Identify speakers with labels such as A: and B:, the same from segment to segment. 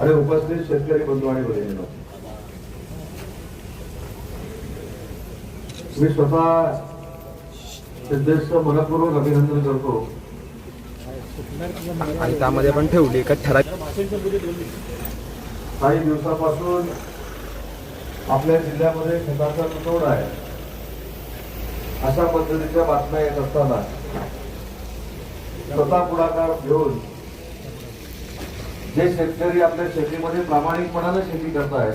A: बंधू आणि भगिनींनो. मी स्वतः सिद्धेशचं मनपूर्वक अभिनंदन करतो.
B: आणि त्यामध्ये पण ठेवली का ठराविक
A: काही दिवसापासून आपल्या जिल्ह्यामध्ये खताचा तुटवडा आहे. अशा पद्धतीच्या बातम्या येत असताना स्वतः पुढाकार घेऊन जे शेतकरी आपल्या शेतीमध्ये प्रामाणिकपणाने शेती करतायत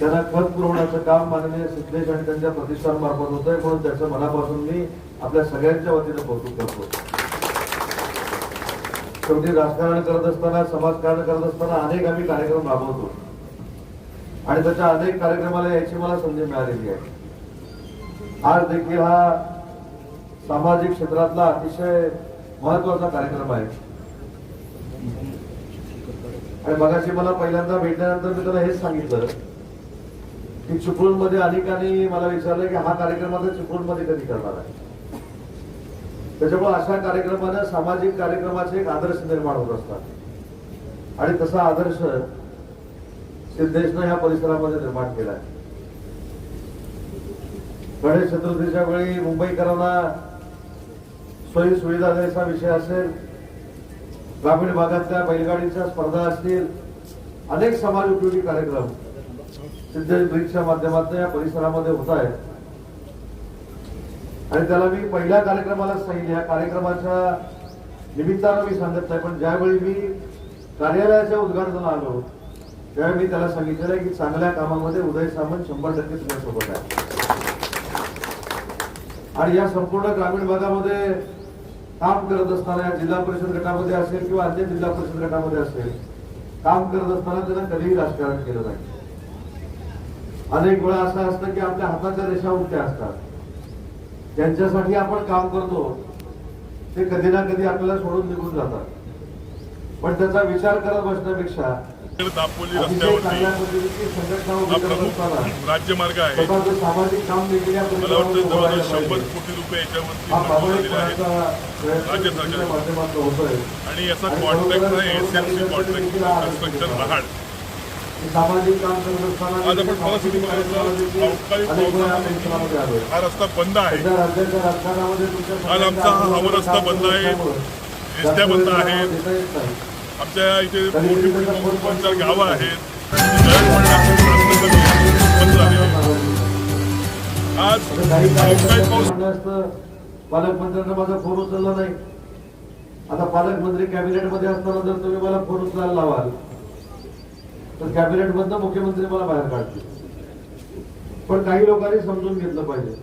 A: त्यांना खत पुरवण्याचं काम माननीय सिद्धेश आणि त्यांच्या प्रतिष्ठान मार्फत होत आहे म्हणून त्याचं मनापासून मी आपल्या सगळ्यांच्या वतीनं कौतुक करतो. शेवटी राजकारण करत असताना समाजकारण करत असताना अनेक आम्ही कार्यक्रम राबवतो. आणि त्याच्या अनेक कार्यक्रमाला याची मला संधी मिळालेली आहे. आज देखील हा सामाजिक क्षेत्रातला अतिशय महत्त्वाचा कार्यक्रम आहे. आणि मगाशी मला पहिल्यांदा भेटल्यानंतर मी त्याला हेच सांगितलं की चिपळूणमध्ये अनेकांनी मला विचारलं की हा कार्यक्रम आता चिपळूणमध्ये कधी करणार आहे? त्याच्यामुळे अशा कार्यक्रमानं सामाजिक कार्यक्रमाचे एक आदर्श निर्माण होत असतात. आणि तसा आदर्श सिद्धेशनं या परिसरामध्ये निर्माण केला आहे. गणेश चतुर्थीच्या वेळी मुंबईकरांना सोयी सुविधा द्यायचा विषय असेल ग्रामीण भागातल्या बैलगाडीच्या स्पर्धा असतील अनेक समाज उपयोगी कार्यक्रम सिद्धेश ब्रिजच्या माध्यमातून या परिसरामध्ये होत आहेत. आणि त्याला मी पहिल्या कार्यक्रमाला सांगितलं या कार्यक्रमाच्या निमित्तानं मी सांगत नाही पण ज्यावेळी मी कार्यालयाच्या उद्घाटनाला आलो त्यावेळी मी त्याला सांगितलेलं आहे की चांगल्या कामामध्ये उदय सामंत शंभर टक्के तुझ्यासोबत आहे. आणि या संपूर्ण ग्रामीण भागामध्ये काम करत असताना जिल्हा परिषद गटामध्ये असेल किंवा अन्य जिल्हा परिषद गटामध्ये असेल काम करत असताना त्यांना कधीही राजकारण केलं नाही. अनेक वेळा असं असतं की आपल्या हाताच्या रेषा उलट्या असतात. ज्यांच्यासाठी आपण काम करतो ते कधी ना कधी आपल्याला सोडून निघून जातात. पण त्याचा विचार करत बसण्यापेक्षा
C: दापोली रस्त्यावरती हा राज्यमार्ग आहे मला वाटतं जवळजवळ शंभर. कोटी रुपये याच्यावरती मंजूर आहेत राज्य सरकार. आणि याचा कॉन्ट्रॅक्ट आहे एसएमसी कॉन्ट्रॅक्ट कन्स्ट्रक्शन महाड
A: की सामाजिक काम करत असताना
C: आज आपण परिस्थिती. हा रस्ता बंद आहे आज आमचा हा हवा रस्ता बंद आहे. बंद आहेत. आमच्या इथे मोठी मोठी दोन चार गावं आहेत. बंद झाले आज अवकाळी पाऊस
A: पालकमंत्र्यांना माझा फोन उचलला नाही. आता पालकमंत्री कॅबिनेटमध्ये असताना जर तुम्ही मला फोन उचलायला लावाल तर कॅबिनेट मधनं मुख्यमंत्री मला बाहेर काढतील. पण काही लोकांनी समजून घेतलं पाहिजे.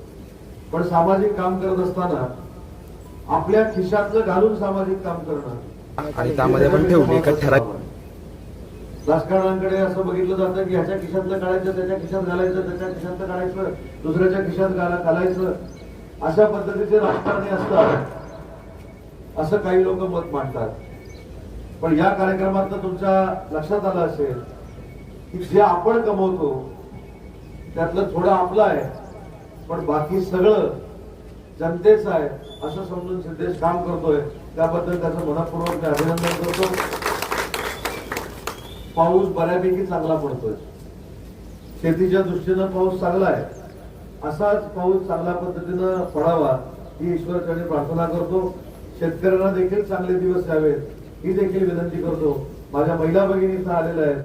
A: पण सामाजिक काम करत असताना आपल्या खिशातलं घालून सामाजिक काम करणं
B: आणि त्यामध्ये पण ठेवली का ठराविक
A: राजकारणाकडे असं बघितलं जातं की ह्याच्या खिशातलं काढायचं त्याच्या खिशात घालायचं त्याच्या खिशातलं काढायचं दुसऱ्याच्या खिशात घाला घालायचं. अशा पद्धतीचे राजकारणी असतात. असं काही लोक मत मांडतात. पण या कार्यक्रमात तुमच्या लक्षात आलं असेल की जे आपण कमवतो त्यातलं थोडं आपलं आहे. पण बाकी सगळं जनतेचं आहे असं समजून सिद्धेश काम करतोय. त्याबद्दल त्याचं मनपूर्वक मी अभिनंदन करतो. पाऊस बऱ्यापैकी चांगला पडतोय. शेतीच्या दृष्टीनं पाऊस चांगला आहे. असाच पाऊस चांगल्या पद्धतीनं पडावा ही ईश्वरचरणी प्रार्थना करतो. शेतकऱ्यांना देखील चांगले दिवस यावेत. ही देखील विनंती करतो. माझ्या महिला भगिनी आलेला आलेल्या आहेत